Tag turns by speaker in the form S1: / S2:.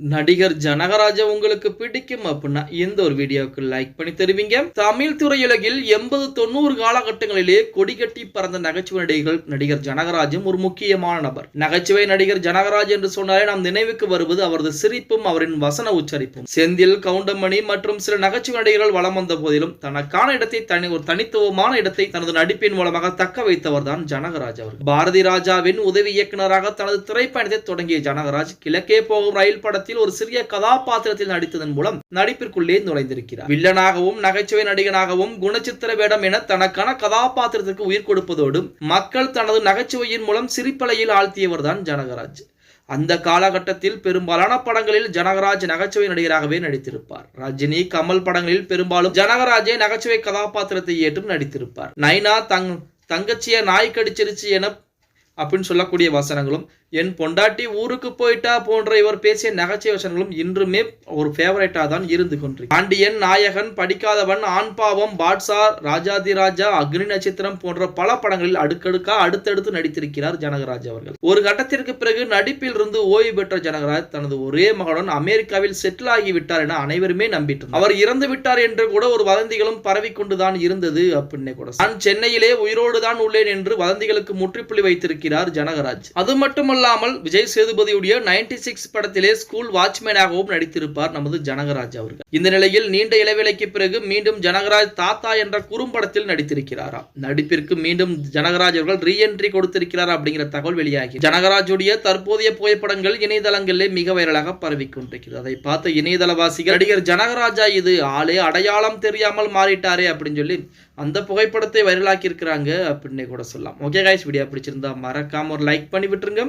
S1: நடிகர் ஜனகராஜ உங்களுக்கு பிடிக்கும் அப்படின்னா எந்த ஒரு வீடியோவுக்கு லைக் பண்ணி தருவீங்க. தமிழ் திரையுலகில் எண்பது தொண்ணூறு காலகட்டங்களிலே கொடிகட்டி பறந்த நகைச்சுவை நடிகர்கள் நடிகர் ஜனகராஜும் ஒரு முக்கியமான நபர். நகைச்சுவை நடிகர் ஜனகராஜ் என்று சொன்னாலே நாம் நினைவுக்கு வருவது அவரது சிரிப்பும் அவரின் வசன உச்சரிப்பும். செந்தில் கவுண்டமணி மற்றும் சில நகைச்சுவை நடிகர்கள் வலம் வந்த போதிலும் தனக்கான இடத்தை தனி ஒரு தனித்துவமான இடத்தை தனது நடிப்பின் மூலமாக தக்க வைத்தவர் தான் ஜனகராஜ் அவர் பாரதி ராஜாவின் உதவி இயக்குனராக தனது திரைப்பயணத்தை தொடங்கிய ஜனகராஜ் கிழக்கே போகும் ரயில் படத்தில் ஒரு சிறிய கதாபாத்திரத்தில் நடித்ததன் மூலம் நடிப்பிற்குள்ளே நுழைந்திருக்கிறார். வில்லனாகவும் நகைச்சுவை நடிகனாகவும் குணச்சித்திர வேடம் என தனக்கான கதாபாத்திரத்திற்கு உயிர் கொடுப்பதோடு மக்கள் தனது நகைச்சுவையின் மூலம் சிரிப்பலையில் ஆழ்த்தியவர் தான் ஜனகராஜ். அந்த காலகட்டத்தில் பெரும்பாலான படங்களில் ஜனகராஜ் நகைச்சுவை நடிகராகவே நடித்திருப்பார். ரஜினி கமல் படங்களில் பெரும்பாலும் ஜனகராஜே நகைச்சுவை கதாபாத்திரத்தை ஏற்றும் நடித்திருப்பார். நைனா தங் தங்கச்சிய நாய் கடிச்சிருச்சு என அப்படின்னு சொல்லக்கூடிய வசனங்களும் என் பொண்டாட்டி ஊருக்கு போயிட்டா போன்ற இவர் பேசிய நகைச்சுவை வசனங்களும் இன்றுமே ஒரு ஃபேவரேட்டாக தான் இருந்து கொண்டு பாண்டியன் நாயகன் படிக்காதவன் ஆண் பாவம் பாட்ஷா ராஜாதி ராஜா அக்னி நட்சத்திரம் போன்ற பல படங்களில் அடுக்கடுக்கா அடுத்தடுத்து நடித்திருக்கிறார் ஜனகராஜ் அவர்கள். ஒரு கட்டத்திற்கு பிறகு நடிப்பில் இருந்து ஓய்வு பெற்ற ஜனகராஜ் தனது ஒரே மகனுடன் அமெரிக்காவில் செட்டில் ஆகிவிட்டார் என அனைவருமே நம்பிட்டு அவர் இறந்து விட்டார் என்று கூட ஒரு வதந்திகளும் பரவிக்கொண்டுதான் இருந்தது அப்படின்னு கூட நான் சென்னையிலே உயிரோடு தான் உள்ளேன் என்று வதந்திகளுக்கு முற்றுப்புள்ளி வைத்திருக்கிறார் ஜனகராஜ். அது மட்டுமல்லாமல் விஜய் சேதுபதியுடைய 96 சிக்ஸ் படத்திலே ஸ்கூல் வாட்ச்மேனாகவும் நடித்திருப்பார் நமது ஜனகராஜ் அவர்கள். இந்த நிலையில் நீண்ட இடைவேளைக்கு பிறகு மீண்டும் ஜனகராஜ் தாத்தா என்ற குறும்படத்தில் நடித்திருக்கிறாராம் நடிப்பிற்கு மீண்டும் ஜனகராஜ் அவர்கள் ரீஎன்ட்ரி கொடுத்திருக்கிறார் அப்படிங்கிற தகவல் வெளியாகி ஜனகராஜுடைய தற்போதைய புகைப்படங்கள் இணையதளங்களிலே மிக வைரலாக பரவி கொண்டிருக்கிறது. அதை பார்த்த இணையதளவாசிகள் நடிகர் ஜனகராஜா இது ஆளே அடையாளம் தெரியாமல் மாறிட்டாரே அப்படின்னு சொல்லி அந்த புகைப்படத்தை வைரலாக்கியிருக்கிறாங்க அப்படின்னே அப்படின்னு கூட சொல்லலாம். ஓகே காய்ஸ் வீடியோ பிடிச்சிருந்தா மறக்காமல் ஒரு லைக் பண்ணி விட்டுருங்க.